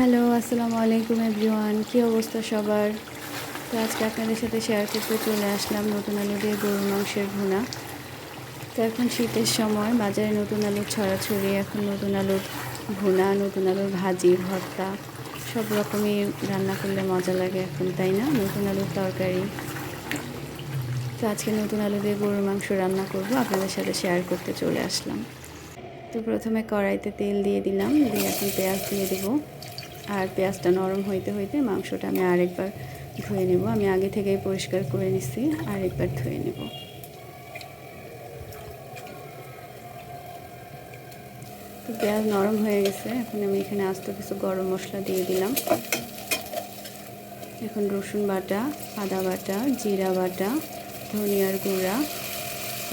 Hello, আসসালামু আলাইকুম everyone. কী অবস্থা সবার? তো আজকে আপনাদের সাথে শেয়ার করতে চলে আসলাম নতুন আলু দিয়ে গরুর মাংসের ভুনা। তো এখন শীতের সময়, বাজারে নতুন আলুর ছড়াছড়ি, এখন নতুন আলুর ভুনা, নতুন আলুর ভাজি, ভর্তা, সব রকমই রান্না করলে মজা লাগে এখন, তাই না? নতুন আলুর তরকারি। তো আজকে নতুন আলু দিয়ে গরুর মাংস রান্না করব, আপনাদের সাথে শেয়ার করতে চলে আসলাম। তো প্রথমে কড়াইতে তেল দিয়ে দিলাম, দিয়ে এখন পেঁয়াজ দিয়ে দেবো। আর পেঁয়াজটা নরম হইতে হইতে মাংসটা আমি আরেকবার ধুয়ে নেব। আমি আগে থেকেই পরিষ্কার করে নিছি, আরেকবার ধুয়ে নেব। তো পেঁয়াজ নরম হয়ে গেছে, এখন আমি এখানে আস্ত কিছু গরম মশলা দিয়ে দিলাম। এখন রসুন বাটা, আদা বাটা, জিরা বাটা, ধনিয়ার গুঁড়া,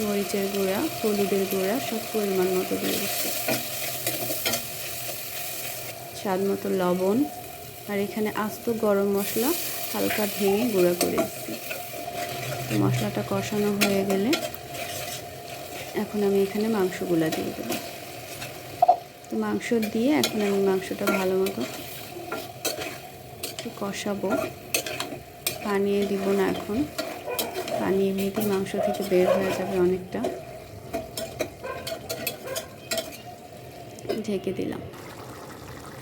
মরিচের গুঁড়া, হলুদের গুঁড়া সব পরিমাণ মতো দিয়ে দিচ্ছি। স্বাদ মতো লবণ আর এখানে আস্ত গরম মশলা হালকা ভেঙে গুঁড়া করে মশলাটা কষানো হয়ে গেলে এখন আমি এখানে মাংসগুলা দিয়ে দেবো। তো মাংস দিয়ে এখন আমি মাংসটা ভালো মতো একটু কষাবো। পানি দিব না এখন। পানি এমনিতেই মাংস থেকে বের হয়ে যাবে অনেকটা। ঢেকে দিলাম।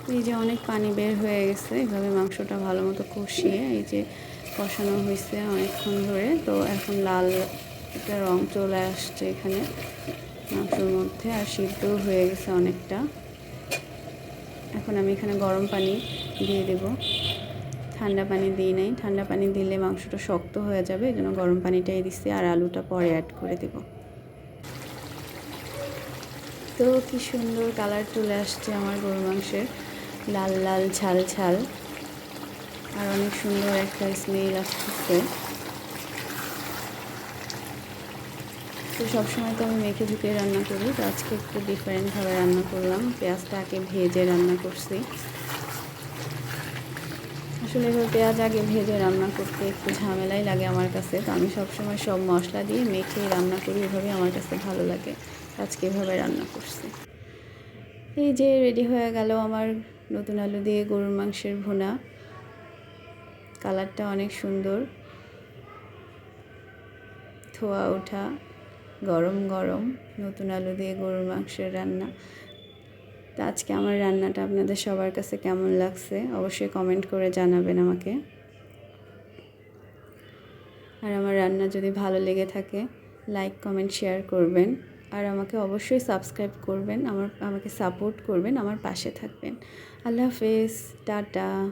এই যে অনেক পানি বের হয়ে গেছে এইভাবে মাংসটা ভালো মতো কষিয়ে এই যে কষানো হয়েছে অনেকক্ষণ ধরে। তো এখন লাল একটা রং চলে আসছে এখানে মাংসর মধ্যে, আর সিদ্ধও হয়ে গেছে অনেকটা। এখন আমি এখানে গরম পানি দিয়ে দেব। ঠান্ডা পানি দিই নাই, ঠান্ডা পানি দিলে মাংসটা শক্ত হয়ে যাবে, এই জন্য গরম পানিটাই দিচ্ছি আর আলুটা পরে অ্যাড করে দেব। তো কি সুন্দর কালার চলে আসছে আমার গরু মাংসের। লাল লাল, ঝাল ঝাল। আর অনেক সুন্দর একটা স্মেল আসতেছে। তো সবসময় তো আমি মেখে ঝুঁকে রান্না করি, তো আজকে একটু ডিফারেন্টভাবে রান্না করলাম। পেঁয়াজটা আগে ভেজে রান্না করছি। আসলে এবার পেঁয়াজ আগে ভেজে রান্না করতে একটু ঝামেলাই লাগে আমার কাছে, তো আমি সবসময় সব মশলা দিয়ে মেখে রান্না করি, এভাবে আমার কাছে ভালো লাগে। আজকে এভাবে রান্না করছি। এই যে রেডি হয়ে গেল আমার নতুন আলু দিয়ে গরুর মাংসের ভুনা। কালারটা অনেক সুন্দর। ধোয়া ওঠা গরম গরম। নতুন আলু দিয়ে গরুর মাংসের রান্না। তো আজকে আমার রান্নাটা আপনাদের সবার কাছে কেমন লাগছে অবশ্যই কমেন্ট করে জানাবেন আমাকে। আর আমার রান্না যদি ভালো লেগে থাকে লাইক কমেন্ট শেয়ার করবেন। আর আমাকে অবশ্যই সাবস্ক্রাইব করবেন, আমার, আমাকে সাপোর্ট করবেন, আমার পাশে থাকবেন। আল্লাহ হাফেজ, টাটা।